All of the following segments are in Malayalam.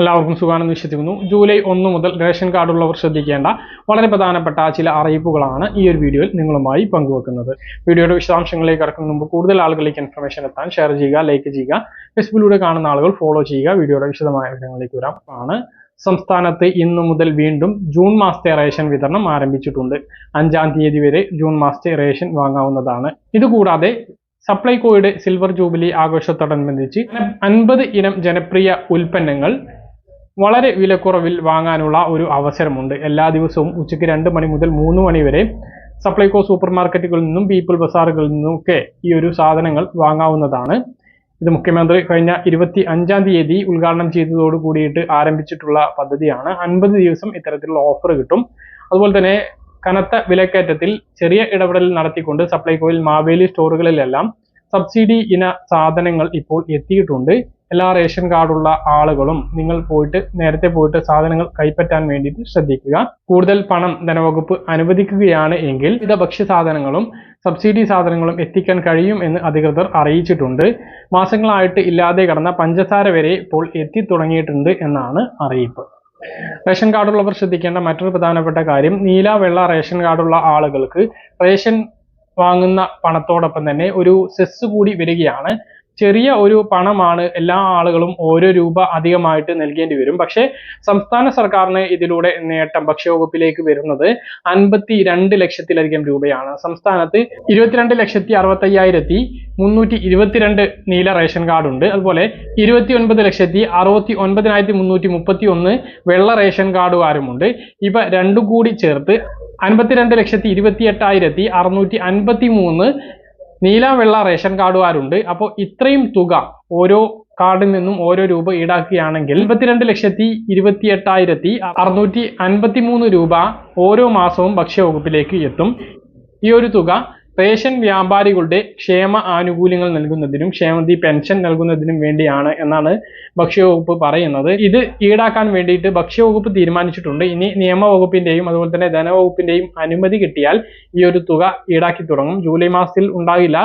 എല്ലാവർക്കും സുഖമാണെന്ന് വിശ്വസിക്കുന്നു. ജൂലൈ ഒന്ന് മുതൽ റേഷൻ കാർഡുള്ളവർ ശ്രദ്ധിക്കേണ്ട വളരെ പ്രധാനപ്പെട്ട ചില അറിയിപ്പുകളാണ് ഈ ഒരു വീഡിയോയിൽ നിങ്ങളുമായി പങ്കുവെക്കുന്നത്. വീഡിയോയുടെ വിശദാംശങ്ങളിലേക്ക് കടക്കുന്ന മുമ്പ് കൂടുതൽ ആളുകളിലേക്ക് ഇൻഫർമേഷൻ എത്താൻ ഷെയർ ചെയ്യുക ലൈക്ക് ചെയ്യുക ഫേസ്ബുക്കിലൂടെ കാണുന്ന ആളുകൾ ഫോളോ ചെയ്യുക. വീഡിയോയുടെ വിശദമായ വിവരങ്ങളിലേക്ക് വരാം. ആണ് സംസ്ഥാനത്ത് ഇന്നു മുതൽ വീണ്ടും ജൂൺ മാസത്തെ റേഷൻ വിതരണം ആരംഭിച്ചിട്ടുണ്ട്. അഞ്ചാം തീയതി വരെ ജൂൺ മാസത്തെ റേഷൻ വാങ്ങാവുന്നതാണ്. ഇതുകൂടാതെ സപ്ലൈകോയുടെ സിൽവർ ജൂബിലി ആഘോഷത്തോടനുബന്ധിച്ച് അൻപത് ഇനം ജനപ്രിയ ഉൽപ്പന്നങ്ങൾ വളരെ വിലക്കുറവിൽ വാങ്ങാനുള്ള ഒരു അവസരമുണ്ട്. എല്ലാ ദിവസവും ഉച്ചയ്ക്ക് രണ്ട് മണി മുതൽ മൂന്ന് മണി വരെ സപ്ലൈകോ സൂപ്പർ മാർക്കറ്റുകളിൽ നിന്നും പീപ്പിൾ ബസാറുകളിൽ നിന്നും ഒക്കെ ഈ ഒരു സാധനങ്ങൾ വാങ്ങാവുന്നതാണ്. ഇത് മുഖ്യമന്ത്രി കഴിഞ്ഞ ഇരുപത്തി അഞ്ചാം തീയതി ഉദ്ഘാടനം ചെയ്തതോട് കൂടിയിട്ട് ആരംഭിച്ചിട്ടുള്ള പദ്ധതിയാണ്. അൻപത് ദിവസം ഇത്തരത്തിലുള്ള ഓഫർ കിട്ടും. അതുപോലെ തന്നെ കനത്ത വിലക്കയറ്റത്തിൽ ചെറിയ ഇടപെടൽ നടത്തിക്കൊണ്ട് സപ്ലൈകോയിൽ മാവേലി സ്റ്റോറുകളിലെല്ലാം സബ്സിഡി ഇന സാധനങ്ങൾ ഇപ്പോൾ എത്തിയിട്ടുണ്ട്. എല്ലാ റേഷൻ കാർഡുള്ള ആളുകളും നിങ്ങൾ പോയിട്ട് നേരത്തെ പോയിട്ട് സാധനങ്ങൾ കൈപ്പറ്റാൻ വേണ്ടിയിട്ട് ശ്രദ്ധിക്കുക. കൂടുതൽ പണം ധനവകുപ്പ് അനുവദിക്കുകയാണ് എങ്കിൽ വിവിധ ഭക്ഷ്യ സാധനങ്ങളും സബ്സിഡി സാധനങ്ങളും എത്തിക്കാൻ കഴിയും എന്ന് അധികൃതർ അറിയിച്ചിട്ടുണ്ട്. മാസങ്ങളായിട്ട് ഇല്ലാതെ കടന്ന പഞ്ചസാര വരെ ഇപ്പോൾ എത്തി തുടങ്ങിയിട്ടുണ്ട് എന്നാണ് അറിയിപ്പ്. റേഷൻ കാർഡുള്ളവർ ശ്രദ്ധിക്കേണ്ട മറ്റൊരു പ്രധാനപ്പെട്ട കാര്യം നീല വെള്ള റേഷൻ കാർഡുള്ള ആളുകൾക്ക് റേഷൻ വാങ്ങുന്ന പണത്തോടൊപ്പം തന്നെ ഒരു സെസ് കൂടി വരികയാണ്. ചെറിയ ഒരു പണമാണ് എല്ലാ ആളുകളും ഓരോ രൂപ അധികമായിട്ട് നൽകേണ്ടി വരും. പക്ഷേ സംസ്ഥാന സർക്കാരിന് ഇതിലൂടെ നേട്ടം ഭക്ഷ്യവകുപ്പിലേക്ക് വരുന്നത് അൻപത്തി രണ്ട് ലക്ഷത്തിലധികം രൂപയാണ്. സംസ്ഥാനത്ത് ഇരുപത്തിരണ്ട് ലക്ഷത്തി അറുപത്തയ്യായിരത്തി മുന്നൂറ്റി ഇരുപത്തിരണ്ട് നീല റേഷൻ കാർഡ് ഉണ്ട് അതുപോലെ ഇരുപത്തി ഒൻപത് ലക്ഷത്തി അറുപത്തി ഒൻപതിനായിരത്തി മുന്നൂറ്റി മുപ്പത്തി ഒന്ന് വെള്ള റേഷൻ കാർഡുകാരുമുണ്ട്. ഇവ രണ്ടും കൂടി ചേർത്ത് അൻപത്തിരണ്ട് ലക്ഷത്തി ഇരുപത്തി എട്ടായിരത്തി അറുന്നൂറ്റി അൻപത്തി മൂന്ന് നീല വെള്ള റേഷൻ കാർഡുകാരുണ്ട്. അപ്പോൾ ഇത്രയും തുക ഓരോ കാർഡിൽ നിന്നും ഓരോ രൂപ ഈടാക്കുകയാണെങ്കിൽ ഇരുപത്തിരണ്ട് ലക്ഷത്തി ഇരുപത്തി എട്ടായിരത്തി അറുന്നൂറ്റി അൻപത്തി മൂന്ന് രൂപ ഓരോ മാസവും ഭക്ഷ്യവകുപ്പിലേക്ക് എത്തും. ഈ ഒരു തുക റേഷൻ വ്യാപാരികളുടെ ക്ഷേമ ആനുകൂല്യങ്ങൾ നൽകുന്നതിനും ക്ഷേമനിധി പെൻഷൻ നൽകുന്നതിനും വേണ്ടിയാണ് എന്നാണ് ഭക്ഷ്യവകുപ്പ് പറയുന്നത്. ഇത് ഈടാക്കാൻ വേണ്ടിയിട്ട് ഭക്ഷ്യവകുപ്പ് തീരുമാനിച്ചിട്ടുണ്ട്. ഇനി നിയമവകുപ്പിന്റെയും അതുപോലെ തന്നെ ധനവകുപ്പിന്റെയും അനുമതി കിട്ടിയാൽ ഈ ഒരു തുക ഈടാക്കി തുടങ്ങും. ജൂലൈ മാസത്തിൽ ഉണ്ടാകില്ല.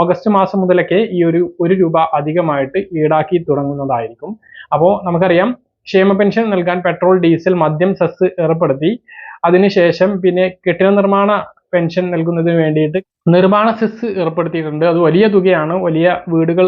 ഓഗസ്റ്റ് മാസം മുതലൊക്കെ ഈ ഒരു ഒരു രൂപ അധികമായിട്ട് ഈടാക്കി തുടങ്ങുന്നതായിരിക്കും. അപ്പോൾ നമുക്കറിയാം ക്ഷേമ പെൻഷൻ നൽകാൻ പെട്രോൾ ഡീസൽ മദ്യം സെസ് ഏർപ്പെടുത്തി. അതിനുശേഷം പിന്നെ കെട്ടിട നിർമ്മാണ പെൻഷൻ നൽകുന്നതിന് വേണ്ടിയിട്ട് നിർമ്മാണ സെസ് ഏർപ്പെടുത്തിയിട്ടുണ്ട്. അത് വലിയ തുകയാണ്. വലിയ വീടുകൾ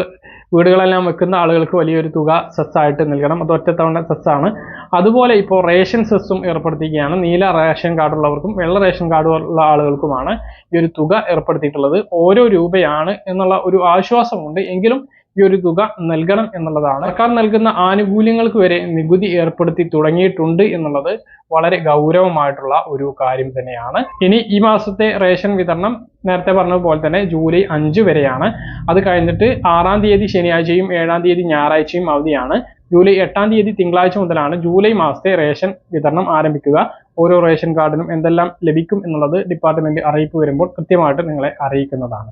വീടുകളെല്ലാം വെക്കുന്ന ആളുകൾക്ക് വലിയൊരു തുക സെസ്സായിട്ട് നൽകണം. അത് ഒറ്റത്തവണ സെസ്സാണ്. അതുപോലെ ഇപ്പോൾ റേഷൻ സെസ്സും ഏർപ്പെടുത്തിയിരിക്കുകയാണ്. നീല റേഷൻ കാർഡുള്ളവർക്കും വെള്ള റേഷൻ കാർഡ് ഉള്ള ആളുകൾക്കുമാണ് ഈ ഒരു തുക ഏർപ്പെടുത്തിയിട്ടുള്ളത്. ഓരോ രൂപയാണ് എന്നുള്ള ഒരു ആശ്വാസമുണ്ട്. എങ്കിലും ഈ ഒരു തുക നൽകണം എന്നുള്ളതാണ്. സർക്കാർ നൽകുന്ന ആനുകൂല്യങ്ങൾക്ക് വരെ നികുതി ഏർപ്പെടുത്തി തുടങ്ങിയിട്ടുണ്ട് എന്നുള്ളത് വളരെ ഗൗരവമായിട്ടുള്ള ഒരു കാര്യം തന്നെയാണ്. ഇനി ഈ മാസത്തെ റേഷൻ വിതരണം നേരത്തെ പറഞ്ഞതുപോലെ തന്നെ ജൂലൈ അഞ്ച് വരെയാണ്. അത് കഴിഞ്ഞിട്ട് ആറാം തീയതി ശനിയാഴ്ചയും ഏഴാം തീയതി ഞായറാഴ്ചയും അവധിയാണ്. ജൂലൈ എട്ടാം തീയതി തിങ്കളാഴ്ച മുതലാണ് ജൂലൈ മാസത്തെ റേഷൻ വിതരണം ആരംഭിക്കുക. ഓരോ റേഷൻ കാർഡിനും എന്തെല്ലാം ലഭിക്കും എന്നുള്ളത് ഡിപ്പാർട്ട്മെന്റ് അറിയിപ്പ് വരുമ്പോൾ കൃത്യമായിട്ട് നിങ്ങളെ അറിയിക്കുന്നതാണ്.